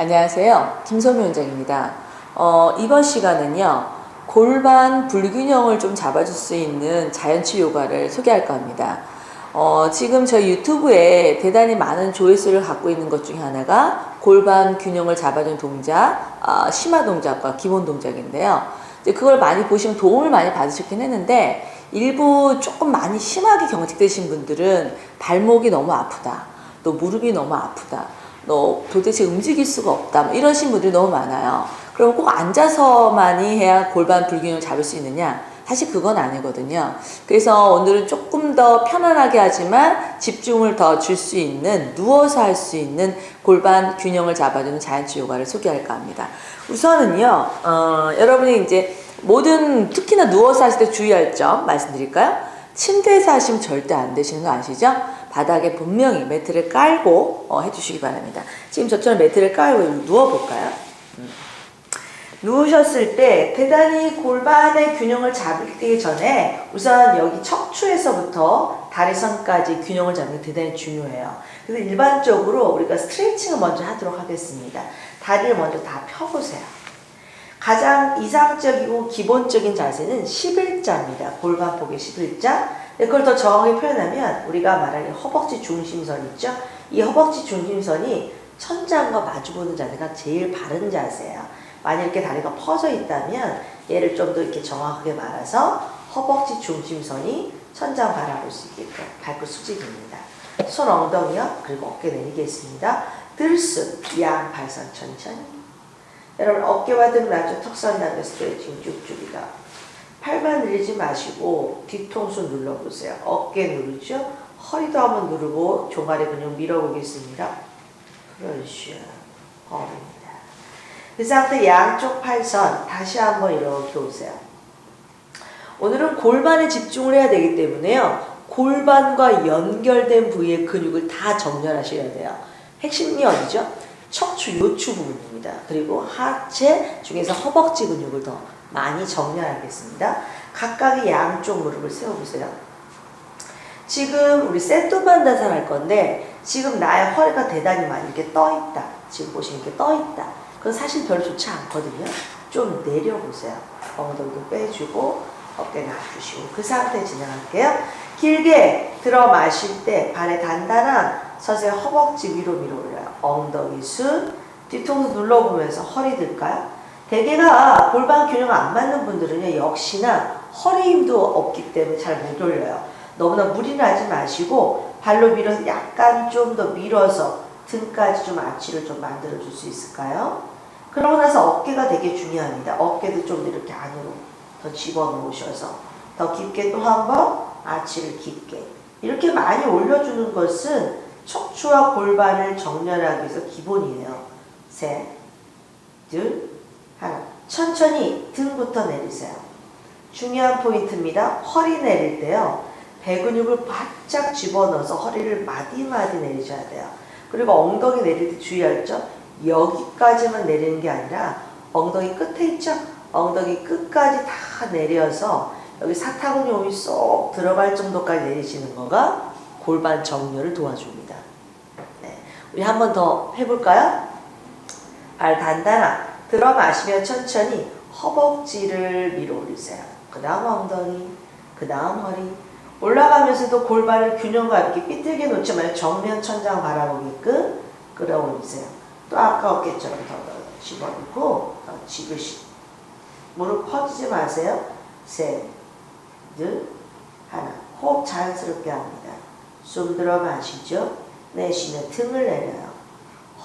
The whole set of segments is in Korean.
안녕하세요. 김소미 원장입니다. 어, 이번 시간은요, 골반 불균형을 좀 잡아줄 수 있는 자연치 요가를 소개할까 합니다. 어, 지금 저희 유튜브에 대단히 많은 조회수를 갖고 있는 것 중에 하나가 골반 균형을 잡아주는 동작, 아, 심화 동작과 기본 동작인데요. 이제 그걸 많이 보시면 도움을 많이 받으셨긴 했는데, 일부 조금 많이 심하게 경직되신 분들은 발목이 너무 아프다. 또 무릎이 너무 아프다. 너 도대체 움직일 수가 없다. 뭐 이러신 분들이 너무 많아요. 그럼 꼭 앉아서만이 해야 골반 불균형을 잡을 수 있느냐? 사실 그건 아니거든요. 그래서 오늘은 조금 더 편안하게 하지만 집중을 더 줄 수 있는 누워서 할 수 있는 골반 균형을 잡아주는 자연치 요가를 소개할까 합니다. 우선은요, 어, 여러분이 이제 모든 특히나 누워서 하실 때 주의할 점 말씀드릴까요? 침대에서 하시면 절대 안 되시는 거 아시죠? 바닥에 분명히 매트를 깔고 어, 해주시기 바랍니다. 지금 저처럼 매트를 깔고 누워볼까요? 음. 누우셨을 때 대단히 골반의 균형을 잡기 전에 우선 여기 척추에서부터 다리선까지 균형을 잡는 게 대단히 중요해요. 그래서 일반적으로 우리가 스트레칭을 먼저 하도록 하겠습니다. 다리를 먼저 다 펴보세요. 가장 이상적이고 기본적인 자세는 11자입니다. 골반폭의 11자. 그걸 더 정확하게 표현하면 우리가 말하는 허벅지 중심선 있죠? 이 허벅지 중심선이 천장과 마주보는 자세가 제일 바른 자세예요. 만약 이렇게 다리가 퍼져 있다면 얘를 좀 더 이렇게 정확하게 말아서 허벅지 중심선이 천장 바라볼 수 있게끔 발끝 수직입니다. 손 엉덩이요. 그리고 어깨 내리겠습니다. 들숨, 양 발선 천천히. 여러분 어깨와 등 낮춰 턱선 당겨 스트레칭 쭉쭉이다. 팔만 늘리지 마시고 뒤통수 눌러보세요. 어깨 누르죠? 허리도 한번 누르고 종아리 근육 밀어보겠습니다. 그렇죠. 허리입니다. 그 상태 양쪽 팔선 다시 한번 이렇게 오세요. 오늘은 골반에 집중을 해야 되기 때문에요. 골반과 연결된 부위의 근육을 다 정렬하셔야 돼요. 핵심이 어디죠? 척추 요추 부분입니다. 그리고 하체 중에서 허벅지 근육을 더 많이 정렬하겠습니다. 각각의 양쪽 무릎을 세워보세요. 지금 우리 세토반다산 할 건데 지금 나의 허리가 대단히 많이 이렇게 떠 있다. 지금 보시면 이렇게 떠 있다. 그건 사실 별로 좋지 않거든요. 좀 내려보세요. 엉덩이도 빼주고 어깨 놔주시고 그 상태 진행할게요. 길게 들어 마실 때 발에 단단한 서서히 허벅지 위로 밀어 올려요. 엉덩이 순 뒤통수 눌러보면서 허리 들까요? 대개가 골반 균형 안 맞는 분들은요 역시나 허리 힘도 없기 때문에 잘 못 올려요. 너무나 무리는 하지 마시고 발로 밀어서 약간 좀 더 밀어서 등까지 좀 아치를 좀 만들어 줄 수 있을까요? 그러고 나서 어깨가 되게 중요합니다. 어깨도 좀 이렇게 안으로 더 집어넣으셔서 더 깊게 또 한 번 아치를 깊게 이렇게 많이 올려주는 것은 척추와 골반을 정렬하기 위해서 기본이에요. 셋, 둘, 천천히 등부터 내리세요. 중요한 포인트입니다. 허리 내릴 때요. 배 근육을 바짝 집어넣어서 허리를 마디마디 내리셔야 돼요. 그리고 엉덩이 내릴 때 주의할 점 여기까지만 내리는 게 아니라 엉덩이 끝에 있죠? 엉덩이 끝까지 다 내려서 여기 사타구니 쏙 들어갈 정도까지 내리시는 거가 골반 정렬을 도와줍니다. 네. 우리 한 번 더 해볼까요? 발 단단한 들어 마시며 천천히 허벅지를 밀어 올리세요. 그 다음 엉덩이, 그 다음 허리. 올라가면서도 골반을 균형감 있게 삐뚤게 놓지 말고 정면 천장 바라보게끔 끌어올리세요. 또 아까 어깨처럼 더, 더 집어넣고 더 집으시. 무릎 퍼지지 마세요. 셋, 둘, 하나. 호흡 자연스럽게 합니다. 숨 들어 마시죠. 내쉬며 등을 내려요.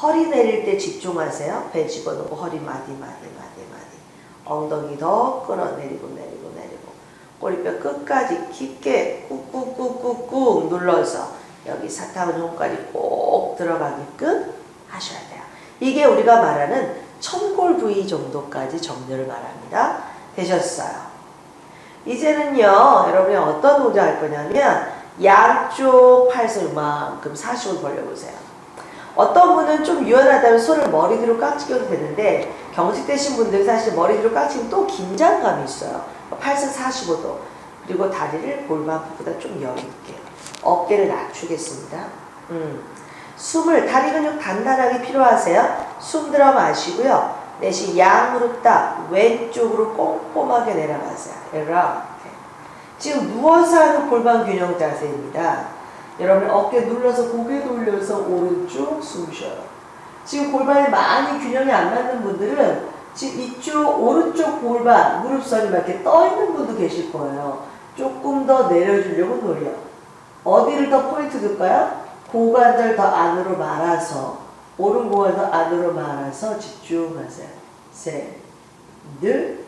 허리 내릴 때 집중하세요. 배 집어넣고 허리 마디 마디 마디 마디. 엉덩이 더 끌어내리고 내리고 내리고. 꼬리뼈 끝까지 깊게 꾹꾹꾹꾹꾹 눌러서 여기 사타구니까지 꼭 들어가게끔 하셔야 돼요. 이게 우리가 말하는 천골 부위 정도까지 정렬을 말합니다. 되셨어요. 이제는요, 여러분이 어떤 동작 할 거냐면, 양쪽 팔을 이만큼 40을 벌려보세요. 어떤 분은 좀 유연하다면 손을 머리 뒤로 깍지껴도 되는데, 경직되신 분들은 사실 머리 뒤로 깍지면 또 긴장감이 있어요. 팔은 45도. 그리고 다리를 골반보다 좀 여유있게. 어깨를 낮추겠습니다. 음. 숨을 다리 근육 단단하게 필요하세요. 숨 들어 마시고요. 내쉬 양 무릎 딱 왼쪽으로 꼼꼼하게 내려가세요. 이렇게. 지금 누워서 하는 골반 균형 자세입니다. 여러분 어깨 눌러서 고개 돌려서 오른쪽 숨 쉬어요. 지금 골반이 많이 균형이 안 맞는 분들은 지금 이쪽 오른쪽 골반 무릎선이 막 이렇게 떠 있는 분도 계실 거예요. 조금 더 내려주려고 노려. 어디를 더 포인트 둘까요? 고관절 더 안으로 말아서 오른 고관 더 안으로 말아서 집중하세요. 셋, 넷,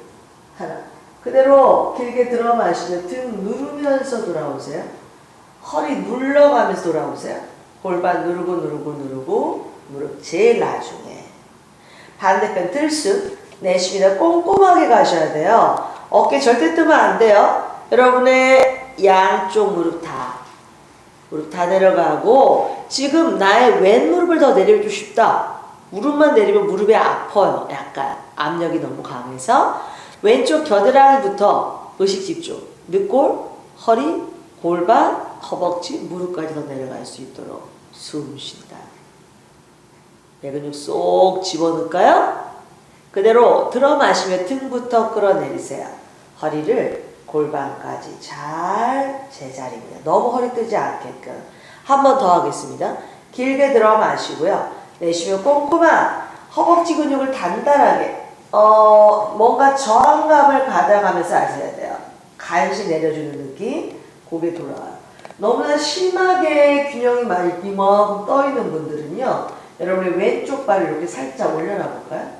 하나. 그대로 길게 들어 마시면 등 누르면서 돌아오세요. 허리 눌러가면서 돌아오세요. 골반 누르고 누르고 누르고 무릎 제일 나중에. 반대편 들쑥 내쉽니다. 꼼꼼하게 가셔야 돼요. 어깨 절대 뜨면 안 돼요. 여러분의 양쪽 무릎 다 무릎 다 내려가고 지금 나의 왼 무릎을 더 내려주고 싶다. 무릎만 내리면 무릎이 아파요. 약간 압력이 너무 강해서 왼쪽 겨드랑이부터 의식 집중. 늑골, 허리, 골반, 허벅지, 무릎까지 더 내려갈 수 있도록 숨 쉰다. 배 근육 쏙 집어넣을까요? 그대로 들어 마시며 등부터 끌어내리세요. 허리를 골반까지 잘 제자리입니다. 너무 허리 뜨지 않게끔. 한 번 더 하겠습니다. 길게 들어 마시고요. 내쉬며 꼼꼼한 허벅지 근육을 단단하게, 어, 뭔가 저항감을 가져가면서 하셔야 돼요. 간시 내려주는 느낌, 고개 돌아가요. 너무나 심하게 균형이 많이 이만큼 떠 있는 분들은요, 여러분의 왼쪽 발을 이렇게 살짝 올려놔 볼까요?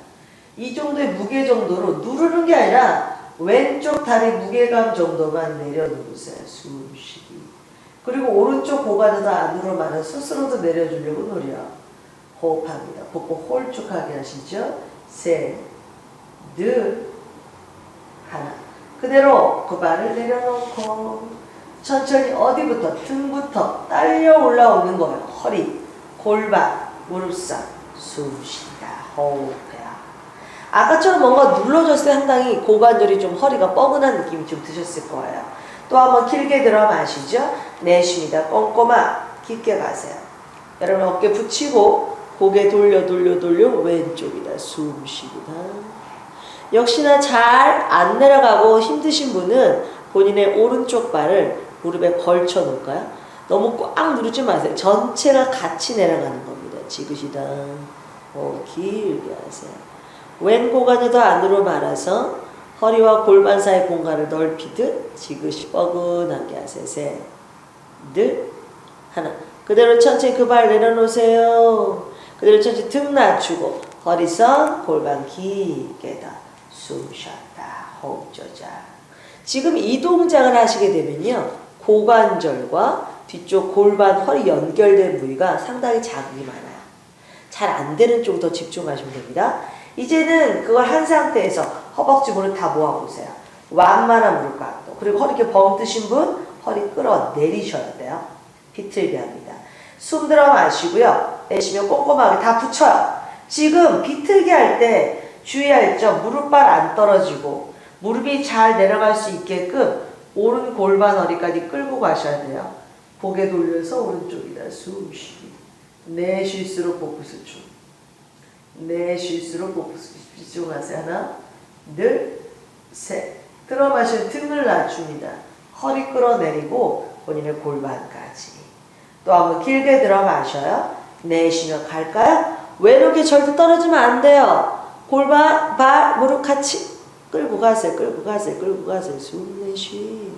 이 정도의 무게 정도로 누르는 게 아니라 왼쪽 다리 무게감 정도만 내려놓으세요. 숨 쉬기. 그리고 오른쪽 고관에도 안으로 말아 스스로도 내려주려고 노려. 호흡합니다. 복부 홀쭉하게 하시죠. 셋, 넷, 하나. 그대로 그 발을 내려놓고 천천히 어디부터 등부터 딸려 올라오는 거예요. 허리, 골반, 무릎선, 숨 쉰다. 호흡해야. 아까처럼 뭔가 눌러줬을 때 상당히 고관절이 좀 허리가 뻐근한 느낌이 좀 드셨을 거예요. 또 한번 길게 들어 마시죠. 내쉽니다. 꼼꼼하 깊게 가세요. 여러분 어깨 붙이고 고개 돌려 돌려 돌려 왼쪽이다. 숨 쉬고다. 역시나 잘 안 내려가고 힘드신 분은 본인의 오른쪽 발을 무릎에 걸쳐 놓을까요? 너무 꽉 누르지 마세요. 전체가 같이 내려가는 겁니다. 지그시다. 어, 길게 하세요. 왼 고관을 더 안으로 말아서 허리와 골반 사이 공간을 넓히듯 지그시 뻐근하게 하세요. 셋, 넷, 하나. 그대로 천천히 그 발 내려놓으세요. 그대로 천천히 등 낮추고 허리선 골반 깊게 다 숨 쉬었다. 호흡 조절. 지금 이 동작을 하시게 되면요. 고관절과 뒤쪽 골반 허리 연결된 부위가 상당히 자극이 많아요. 잘 안 되는 쪽으로 더 집중하시면 됩니다. 이제는 그걸 한 상태에서 허벅지 무릎 다 모아보세요. 완만한 무릎 각도. 그리고 허리 이렇게 벙 뜨신 분 허리 끌어 내리셔야 돼요. 비틀게 합니다. 숨 들어 마시고요. 내쉬면 꼼꼼하게 다 붙여요. 지금 비틀게 할 때 주의할 점 무릎발 안 떨어지고 무릎이 잘 내려갈 수 있게끔 오른 골반 허리까지 끌고 가셔야 돼요. 고개 돌려서 오른쪽이다. 숨 쉬기. 내쉴수록 복부 수축. 내쉴수록 복부 수축. 집중하세요. 하나, 둘, 셋. 들어 마시면 등을 낮춥니다. 허리 끌어내리고 본인의 골반까지. 또 한번 길게 들어 마셔요. 내쉬며 갈까요? 외롭게 절대 떨어지면 안 돼요. 골반, 발, 무릎 같이 끌고 가세요. 끌고 가세요. 끌고 가세요. 숨 내쉬.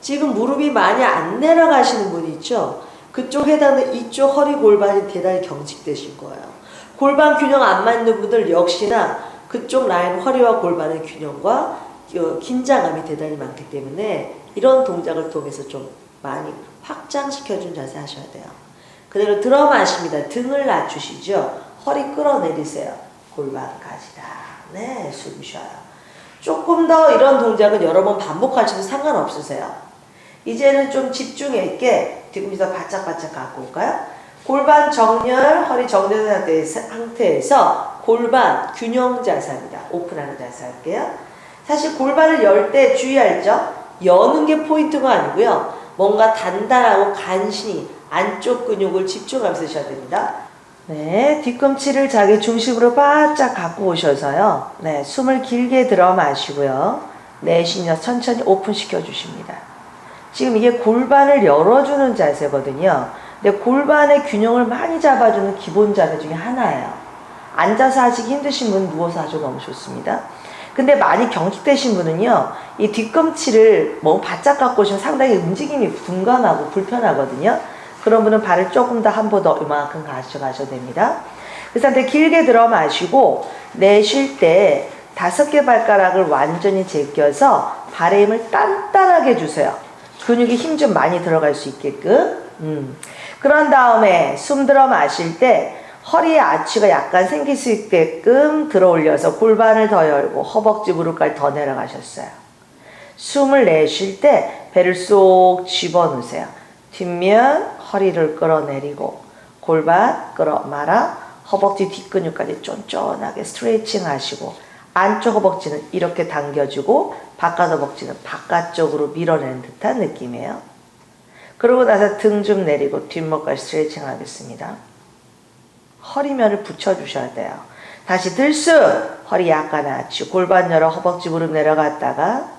지금 무릎이 많이 안 내려가시는 분 있죠? 그쪽 해당되는 이쪽 허리 골반이 대단히 경직되신 거예요. 골반 균형 안 맞는 분들 역시나 그쪽 라인 허리와 골반의 균형과 어, 긴장감이 대단히 많기 때문에 이런 동작을 통해서 좀 많이 확장시켜준 자세 하셔야 돼요. 그대로 들어 마십니다. 등을 낮추시죠. 허리 끌어내리세요. 골반까지 다. 네, 숨 쉬어요. 조금 더 이런 동작은 여러 번 반복하셔도 상관없으세요. 이제는 좀 집중해 있게 뒤꿈치 더 바짝바짝 갖고 올까요? 골반 정렬, 허리 정렬 상태- 상태에서 골반 균형 자세입니다. 오픈하는 자세 할게요. 사실 골반을 열 때 주의할 점, 여는 게 포인트가 아니고요. 뭔가 단단하고 간신히 안쪽 근육을 집중하면서 쓰셔야 됩니다. 네, 뒤꿈치를 자기 중심으로 바짝 갖고 오셔서요. 네, 숨을 길게 들어 마시고요. 내쉬며 천천히 오픈시켜 주십니다. 지금 이게 골반을 열어주는 자세거든요. 근데 골반의 균형을 많이 잡아주는 기본 자세 중에 하나예요. 앉아서 하시기 힘드신 분 누워서 하셔도 너무 좋습니다. 근데 많이 경직되신 분은요, 이 뒤꿈치를 뭐 바짝 갖고 오시면 상당히 움직임이 둔감하고 불편하거든요. 그런 분은 발을 조금 더 한 번 더 이만큼 가져가셔도 됩니다. 그 상태 길게 들어 마시고 내쉴 때 다섯 개 발가락을 완전히 제껴서 발의 힘을 단단하게 주세요. 근육이 힘 좀 많이 들어갈 수 있게끔. 음. 그런 다음에 숨 들어 마실 때 허리에 아치가 약간 생길 수 있게끔 들어 올려서 골반을 더 열고 허벅지 무릎까지 더 내려가셨어요. 숨을 내쉴 때 배를 쏙 집어 넣으세요. 뒷면 허리를 끌어내리고 골반 끌어 말아 허벅지 뒷근육까지 쫀쫀하게 스트레칭 하시고 안쪽 허벅지는 이렇게 당겨주고 바깥 허벅지는 바깥쪽으로 밀어내는 듯한 느낌이에요. 그러고 나서 등 좀 내리고 뒷목까지 스트레칭 하겠습니다. 허리면을 붙여주셔야 돼요. 다시 들쑥 허리 약간 아치 골반 열어 허벅지 무릎 내려갔다가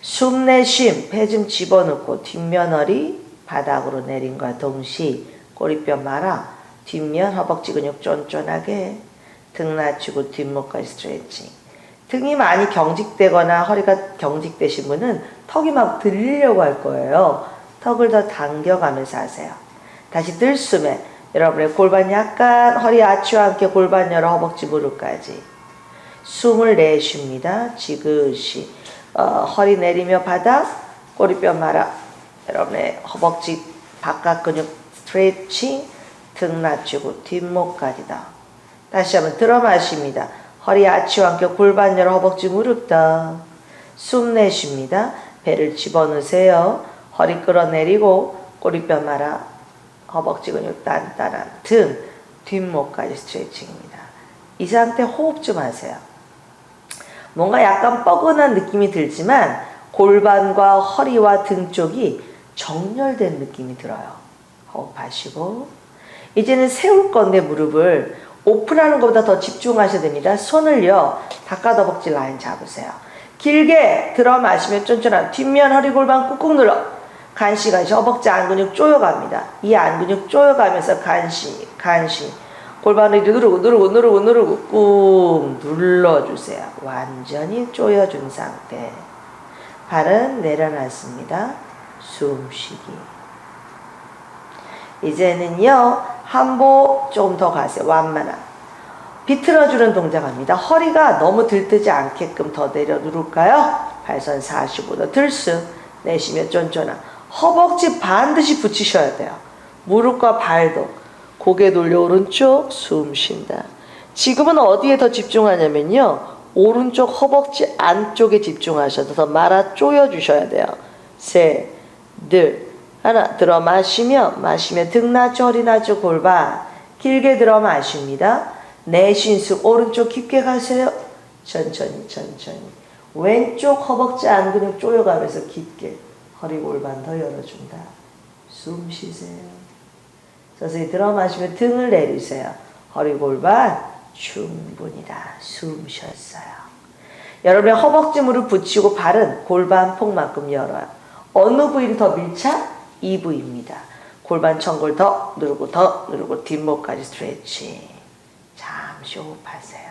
숨 내쉼 배좀 집어넣고 뒷면 허리 바닥으로 내린과 동시 꼬리뼈 말아 뒷면 허벅지 근육 쫀쫀하게 등 낮추고 뒷목까지 스트레칭 등이 많이 경직되거나 허리가 경직되신 분은 턱이 막 들리려고 할 거예요. 턱을 더 당겨가면서 하세요. 다시 들숨에 여러분의 골반 약간 허리 아치와 함께 골반 열어 허벅지 무릎까지 숨을 내쉽니다. 지그시 어, 허리 내리며 바닥 꼬리뼈 말아 여러분의 허벅지 바깥 근육 스트레칭 등 낮추고 뒷목까지 다. 다시 한번 들어 마십니다. 허리 아치와 함께 골반 열어 허벅지 무릎 다. 숨 내쉽니다. 배를 집어넣으세요. 허리 끌어내리고 꼬리뼈 말아 허벅지 근육 단단한 등 뒷목까지 스트레칭입니다. 이 상태 호흡 좀 하세요. 뭔가 약간 뻐근한 느낌이 들지만 골반과 허리와 등 쪽이 정렬된 느낌이 들어요. 호흡 하시고 이제는 세울 건데 무릎을 오픈하는 것보다 더 집중하셔야 됩니다. 손을요 허벅지 라인 잡으세요. 길게 들어 마시면 쫀쫀한 뒷면 허리 골반 꾹꾹 눌러 간시 간시 허벅지 안 근육 조여갑니다. 이 안 근육 조여가면서 간시 간시 골반을 누르고 누르고 누르고 누르고 꾹 눌러주세요. 완전히 조여준 상태. 발은 내려놨습니다. 숨쉬기. 이제는요 한복 조금 더 가세요. 완만한. 비틀어주는 동작합니다. 허리가 너무 들뜨지 않게끔 더 내려 누를까요? 발선 45도 들쑥 내쉬며 쫀쫀한. 허벅지 반드시 붙이셔야 돼요. 무릎과 발도 고개 돌려 오른쪽 숨 쉰다. 지금은 어디에 더 집중하냐면요. 오른쪽 허벅지 안쪽에 집중하셔서 더 말아 조여 주셔야 돼요. 셋, 둘, 하나 들어 마시며 마시며 등 낮춰 허리 낮춰 골반 길게 들어 마십니다. 숨 오른쪽 깊게 가세요. 천천히 천천히 왼쪽 허벅지 안 근육 조여가면서 깊게 허리 골반 더 열어준다. 숨 쉬세요. 서서히 들어 마시며 등을 내리세요. 허리 골반 충분히다. 숨 쉬었어요. 여러분의 허벅지 무릎 붙이고 발은 골반 폭만큼 열어요. 어느 부위를 더 밀착? 이 부위입니다. 골반 천골 더 누르고 더 누르고 뒷목까지 스트레칭. 잠시 호흡하세요.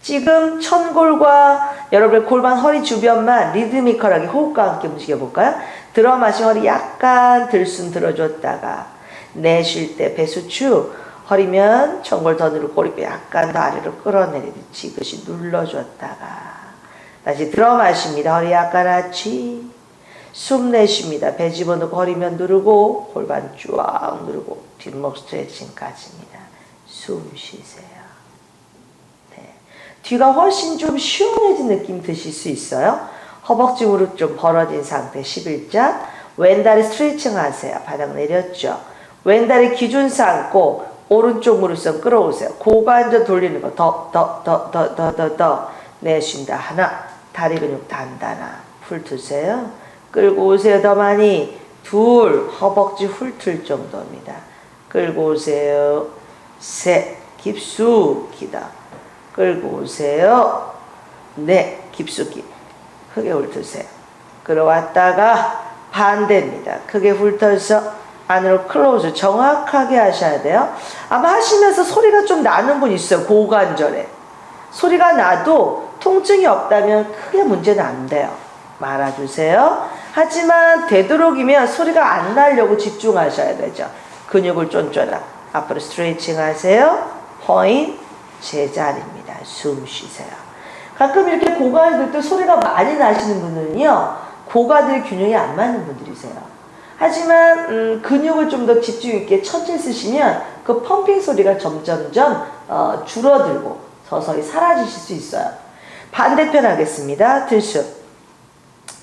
지금 천골과 여러분의 골반 허리 주변만 리드미컬하게 호흡과 함께 움직여 볼까요? 들어 마시 허리 약간 들숨 들어줬다가 내쉴 때 배수 축 허리면 천골 더 누르고 꼬리뼈 약간 더 아래로 끌어내리듯 지그시 눌러줬다가 다시 들어 마십니다. 허리 약간 아치 숨 내쉽니다. 배 집어넣고 허리면 누르고 골반 쫙 누르고 뒷목 스트레칭까지입니다. 숨 쉬세요. 네. 뒤가 훨씬 좀 시원해진 느낌 드실 수 있어요. 허벅지 무릎 좀 벌어진 상태 11자 왼다리 스트레칭 하세요. 바닥 내렸죠. 왼다리 기준 삼고 오른쪽 무릎선 끌어오세요. 고관절 돌리는 거 더 더 더 더 더 더더 내쉰다. 하나 다리 근육 단단한 풀 드세요. 끌고 오세요. 더 많이 둘, 허벅지 훑을 정도입니다. 끌고 오세요. 셋, 깊숙이다. 끌고 오세요. 넷, 깊숙이. 크게 훑으세요. 끌어왔다가 반대입니다. 크게 훑어서 안으로 클로즈 정확하게 하셔야 돼요. 아마 하시면서 소리가 좀 나는 분 있어요. 고관절에. 소리가 나도 통증이 없다면 크게 문제는 안 돼요. 말아주세요. 하지만 되도록이면 소리가 안 나려고 집중하셔야 되죠. 근육을 쫀쫀하. 앞으로 스트레칭 하세요. 포인 제자리입니다. 숨 쉬세요. 가끔 이렇게 고관을 들때 소리가 많이 나시는 분은요. 고관들의 균형이 안 맞는 분들이세요. 하지만 음, 근육을 좀 더 집중 있게 천천히 쓰시면 그 펌핑 소리가 점점점 어, 줄어들고 서서히 사라지실 수 있어요. 반대편 하겠습니다. 들쑥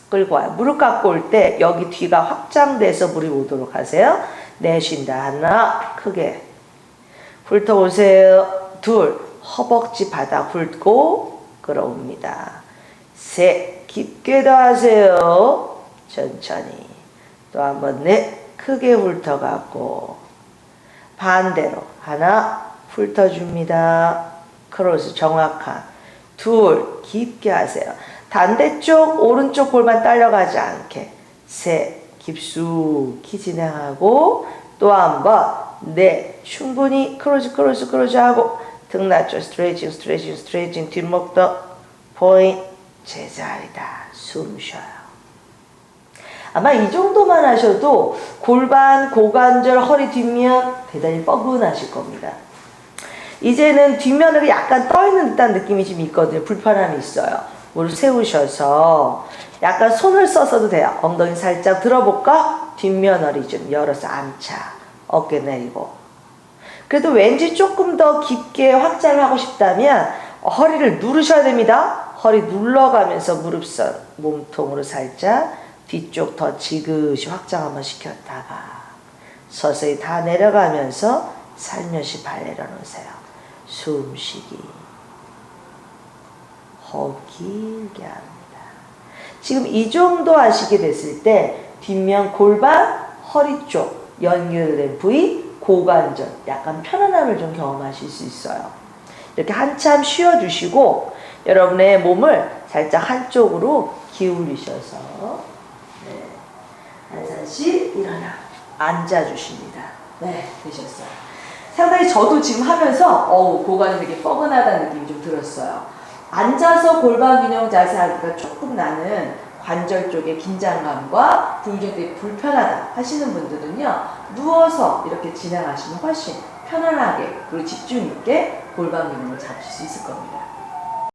끌고 와요. 무릎 깎고 올 때 여기 뒤가 확장돼서 물이 오도록 하세요. 내쉰다. 하나 크게 훑어오세요. 둘 허벅지 바닥 훑고 끌어옵니다. 셋 깊게 더 하세요. 천천히 또 한 번 넷 크게 훑어갖고 반대로 하나 훑어줍니다. 크로스 정확한 둘 깊게 하세요. 반대쪽 오른쪽 골반 딸려가지 않게 셋 깊숙이 진행하고 또 한번넷 충분히 크로즈 크로즈 크로즈 하고 등 낮춰 스트레칭 스트레칭 스트레칭 뒷목도 포인트 제자리다 숨 쉬어요. 아마 이 정도만 하셔도 골반, 고관절, 허리 뒷면 대단히 뻐근하실 겁니다. 이제는 뒷면으로 약간 떠있는 듯한 느낌이 좀 있거든요. 불편함이 있어요. 무릎 세우셔서 약간 손을 써서도 돼요. 엉덩이 살짝 들어볼까? 뒷면 허리 좀 열어서 앉자. 어깨 내리고. 그래도 왠지 조금 더 깊게 확장을 하고 싶다면 허리를 누르셔야 됩니다. 허리 눌러가면서 무릎선 몸통으로 살짝 뒤쪽 더 지그시 확장 한번 시켰다가 서서히 다 내려가면서 살며시 발 내려놓으세요. 숨쉬기. 호흡 길게 합니다. 지금 이 정도 하시게 됐을 때 뒷면 골반, 허리 쪽 연결된 부위, 고관절 약간 편안함을 좀 경험하실 수 있어요. 이렇게 한참 쉬어주시고 여러분의 몸을 살짝 한쪽으로 기울이셔서 네. 한산씩 일어나 앉아주십니다. 네, 되셨어요. 상당히 저도 지금 하면서 어우 고관이 되게 뻐근하다는 느낌이 좀 들었어요. 앉아서 골반 균형 자세 하기가 조금 나는 관절 쪽의 긴장감과 분경이 불편하다 하시는 분들은요 누워서 이렇게 진행하시면 훨씬 편안하게 그리고 집중 있게 골반 균형을 잡으실 수 있을 겁니다.